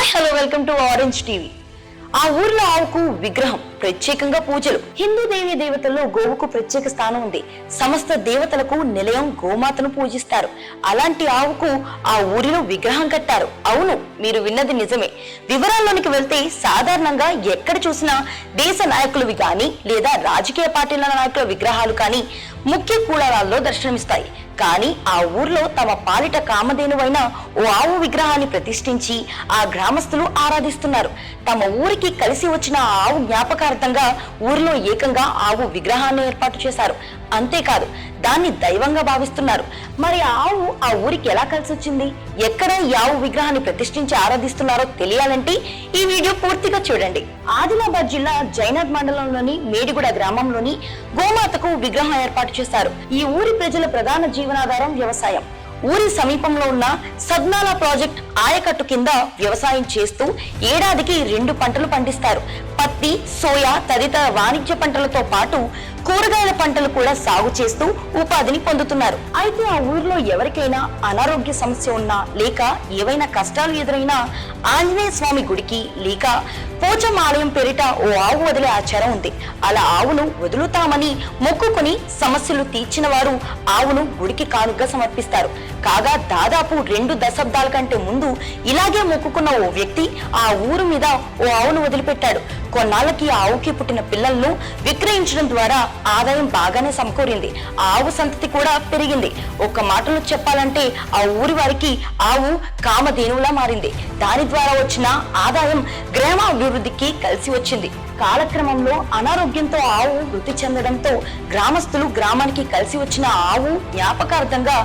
Hi hello welcome to orange TV ఆ ఊర్లో ఆవుకు విగ్రహం. ప్రత్యేకంగా పూజలు. హిందూ దేవీ దేవతల్లో గోవుకు ప్రత్యేక స్థానం ఉంది. సమస్త దేవతలకు నిలయం గోమాతను పూజిస్తారు. అలాంటి ఆవుకు ఆ ఊరిలో విగ్రహం కట్టారు. అవును మీరు విన్నది నిజమే. వివరాల్లోనికి వెళ్తే సాధారణంగా ఎక్కడ చూసినా దేశ నాయకులవి కానీ లేదా రాజకీయ పార్టీల నాయకుల విగ్రహాలు కానీ ముఖ్య కూడారాల్లో దర్శనమిస్తాయి. కానీ ఆ ఊర్లో తమ పాలిట కామధేనువైన ఓ ఆవు విగ్రహాన్ని ప్రతిష్ఠించి ఆ గ్రామస్తులు ఆరాధిస్తున్నారు. తమ ఊరికి కలిసి వచ్చిన ఆవు జ్ఞాపకాలు జ్ఞాపకార్థంగా ఊరిలో ఏకంగా ఆవు విగ్రహాన్ని ఏర్పాటు చేశారు. అంతేకాదు దాన్ని దైవంగా భావిస్తున్నారు. మరి ఆవు ఆ ఊరికి ఎలా కలిసి వచ్చింది ఎక్కడ ఈ ఆవు విగ్రహాన్ని ప్రతిష్ఠించి ఆరాధిస్తున్నారో తెలియాలంటే ఈ వీడియో పూర్తిగా చూడండి. ఆదిలాబాద్ జిల్లా జైనద్ మండలంలోని మేడిగూడ గ్రామంలోని గోమాతకు విగ్రహం ఏర్పాటు చేశారు. ఈ ఊరి ప్రజల ప్రధాన జీవనాధారం వ్యవసాయం. ఊరి సమీపంలో ఉన్న సద్నాల ప్రాజెక్ట్ ఆయకట్టు కింద వ్యవసాయం చేస్తూ ఏడాదికి రెండు పంటలు పండిస్తారు. పత్తి సోయా తదితర వాణిజ్య పంటలతో పాటు కూరగాయల పంటలు కూడా సాగు చేస్తూ ఉపాధిని పొందుతున్నారు. అయితే ఆ ఊరిలో ఎవరికైనా అనారోగ్య సమస్య ఉన్నా లేక ఏవైనా కష్టాలు ఎదురైనా ఆంజనేయ స్వామి గుడికి లేక పోచం ఆలయం పేరిట ఓ ఆవు వదిలే ఆచారం ఉంది. అలా ఆవును వదులుతామని మొక్కుకొని సమస్యలు తీర్చిన వారు ఆవును గుడికి కానుగ్గా సమర్పిస్తారు. కాగా దాదాపు రెండు దశాబ్దాల కంటే ముందు ఇలాగే మొక్కుకున్న ఓ వ్యక్తి ఆ ఊరు మీద ఓ ఆవును వదిలిపెట్టాడు. కొన్నాళ్ళకి ఆవుకి పుట్టిన పిల్లలను విక్రయించడం ద్వారా ఆదాయం బాగానే సమకూరింది. ఆవు సంతతి కూడా పెరిగింది. ఒక్క మాటలో చెప్పాలంటే ఆ ఊరి వారికి ఆవు కామధేనువులా మారింది. దాని ద్వారా వచ్చిన ఆదాయం గ్రామాభివృద్ధికి కలిసి వచ్చింది. కాలక్రమంలో అనారోగ్యంతో ఆవు మృతి చెందడంతో గ్రామస్తులు గ్రామానికి కలిసి వచ్చిన ఆవు జ్ఞాపకార్థంగా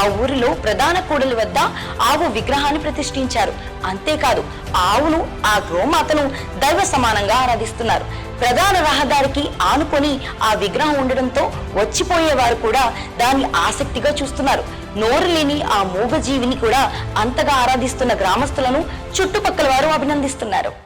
ఆ ఊరిలో ప్రధాన కూడలి వద్ద ఆవు విగ్రహాన్ని ప్రతిష్ఠించారు. అంతేకాదు ఆవును ఆ గోమాతను దైవ సమానంగా ఆరాధిస్తున్నారు. ప్రధాన రహదారికి ఆనుకొని ఆ విగ్రహం ఉండడంతో వచ్చిపోయేవారు కూడా దాన్ని ఆసక్తిగా చూస్తున్నారు. నోరు లేని ఆ మూగజీవిని కూడా అంతగా ఆరాధిస్తున్న గ్రామస్తులను చుట్టుపక్కల వారు అభినందిస్తున్నారు.